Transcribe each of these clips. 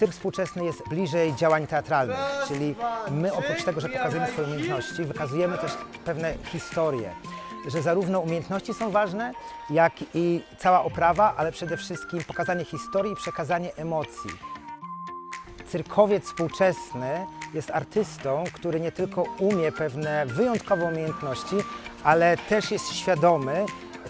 cyrk współczesny jest bliżej działań teatralnych, czyli my oprócz tego, że pokazujemy swoje umiejętności, wykazujemy też pewne historie, że zarówno umiejętności są ważne, jak i cała oprawa, ale przede wszystkim pokazanie historii i przekazanie emocji. Cyrkowiec współczesny jest artystą, który nie tylko umie pewne wyjątkowe umiejętności, ale też jest świadomy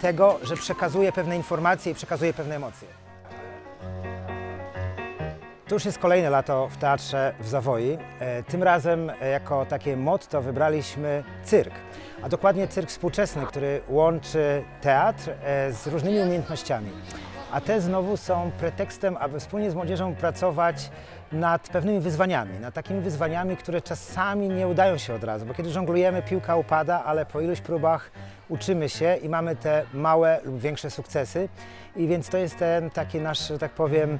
tego, że przekazuje pewne informacje i przekazuje pewne emocje. To już jest kolejne lato w teatrze w Zawoi. E, Tym razem e, jako takie motto wybraliśmy cyrk, a dokładnie cyrk współczesny, który łączy teatr e, z różnymi umiejętnościami. A te znowu są pretekstem, aby wspólnie z młodzieżą pracować nad pewnymi wyzwaniami, nad takimi wyzwaniami, które czasami nie udają się od razu, bo kiedy żonglujemy, piłka upada, ale po iluś próbach uczymy się i mamy te małe lub większe sukcesy. I więc to jest ten taki nasz, że tak powiem,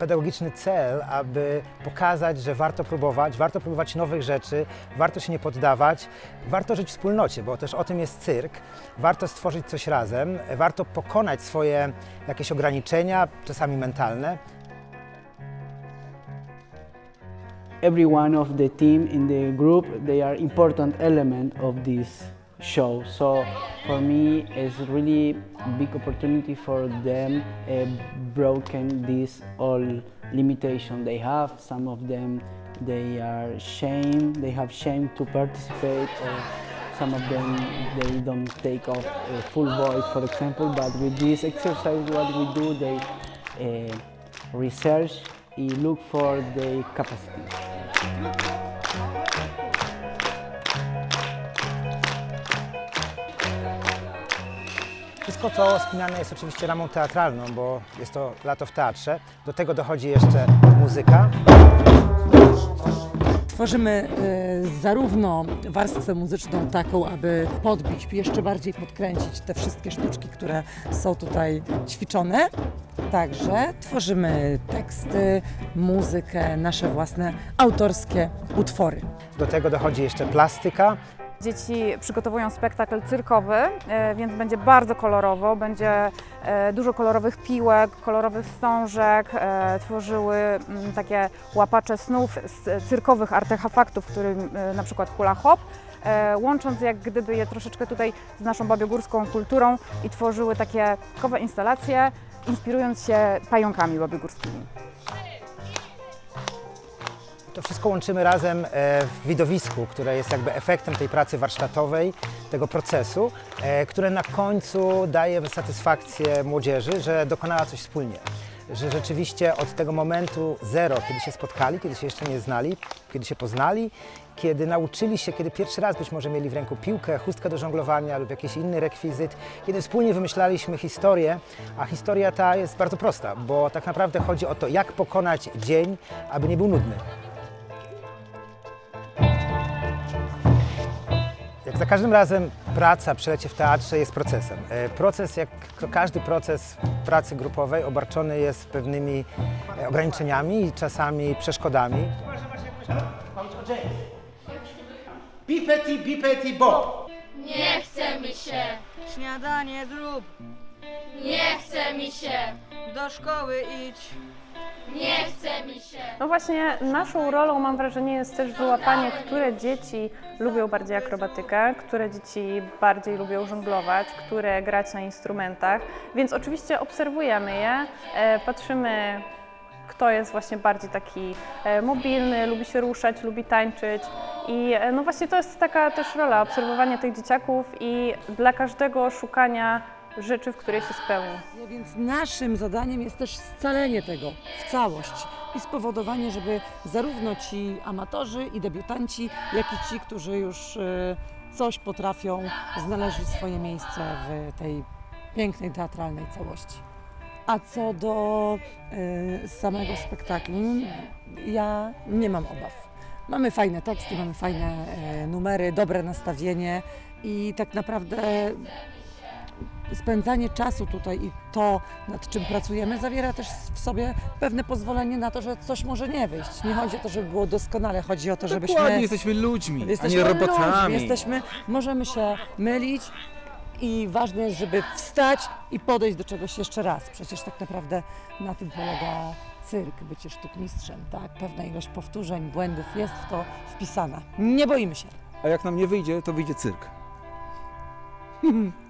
pedagogiczny cel, aby pokazać, że warto próbować, warto próbować nowych rzeczy, warto się nie poddawać, warto żyć w wspólnocie, bo też o tym jest cyrk. Warto stworzyć coś razem, warto pokonać swoje jakieś ograniczenia, czasami mentalne, every one of the team in the group they are important element of this show. So for me it's really big opportunity for them uh, broken this all limitation they have. Some of them they are shame they have shame to participate or some of them they don't take off uh, full voice for example. But with this exercise what we do they uh, research look for the capacities Wszystko to spinane jest oczywiście ramą teatralną, bo jest to lato w teatrze. Do tego dochodzi jeszcze muzyka. Tworzymy y, zarówno warstwę muzyczną taką, aby podbić, jeszcze bardziej podkręcić te wszystkie sztuczki, które są tutaj ćwiczone. Także tworzymy teksty, muzykę, nasze własne autorskie utwory. Do tego dochodzi jeszcze plastyka. Dzieci przygotowują spektakl cyrkowy, e, więc będzie bardzo kolorowo, będzie e, dużo kolorowych piłek, kolorowych wstążek, e, tworzyły mm, takie łapacze snów z cyrkowych artefaktów, którym na przykład hula hop, łącząc jak gdyby je troszeczkę tutaj z naszą babiogórską kulturą i tworzyły takie kowe instalacje, inspirując się pająkami babiogórskimi. To wszystko łączymy razem e, w widowisku, które jest jakby efektem tej pracy warsztatowej, tego procesu, e, które na końcu daje satysfakcję młodzieży, że dokonała coś wspólnie. Że rzeczywiście od tego momentu zero, kiedy się spotkali, kiedy się jeszcze nie znali, kiedy się poznali, kiedy nauczyli się, kiedy pierwszy raz być może mieli w ręku piłkę, chustkę do żonglowania lub jakiś inny rekwizyt, kiedy wspólnie wymyślaliśmy historię, a historia ta jest bardzo prosta, bo tak naprawdę chodzi o to, jak pokonać dzień, aby nie był nudny. Za każdym razem praca przy lecie w teatrze jest procesem. E, Proces, jak każdy proces pracy grupowej, obarczony jest pewnymi e, ograniczeniami i czasami przeszkodami. Bipeti, bipeti, bo. Nie chce mi się, Śniadanie zrób, nie chce mi się, do szkoły idź. Nie chce mi się. No właśnie, naszą rolą mam wrażenie jest też wyłapanie, które dzieci lubią bardziej akrobatykę, które dzieci bardziej lubią żonglować, które grać na instrumentach, więc oczywiście obserwujemy je, e, patrzymy kto jest właśnie bardziej taki e, mobilny, lubi się ruszać, lubi tańczyć i e, no właśnie to jest taka też rola, obserwowania tych dzieciaków i dla każdego szukania rzeczy, w której się spełni. Więc naszym zadaniem jest też scalenie tego w całość i spowodowanie, żeby zarówno ci amatorzy i debiutanci, jak i ci, którzy już y, coś potrafią, znaleźli swoje miejsce w tej pięknej teatralnej całości. A co do y, samego spektaklu, ja nie mam obaw. Mamy fajne teksty, mamy fajne e, numery, dobre nastawienie i tak naprawdę spędzanie czasu tutaj i to, nad czym pracujemy, zawiera też w sobie pewne pozwolenie na to, że coś może nie wyjść. Nie chodzi o to, żeby było doskonale, chodzi o to, żebyśmy... Dokładnie, jesteśmy ludźmi, jesteśmy a nie robotami. Ludźmi, jesteśmy, możemy się mylić i ważne jest, żeby wstać i podejść do czegoś jeszcze raz. Przecież tak naprawdę na tym polega cyrk, bycie sztukmistrzem, tak? Pewna ilość powtórzeń, błędów jest w to wpisana. Nie boimy się. A jak nam nie wyjdzie, to wyjdzie cyrk.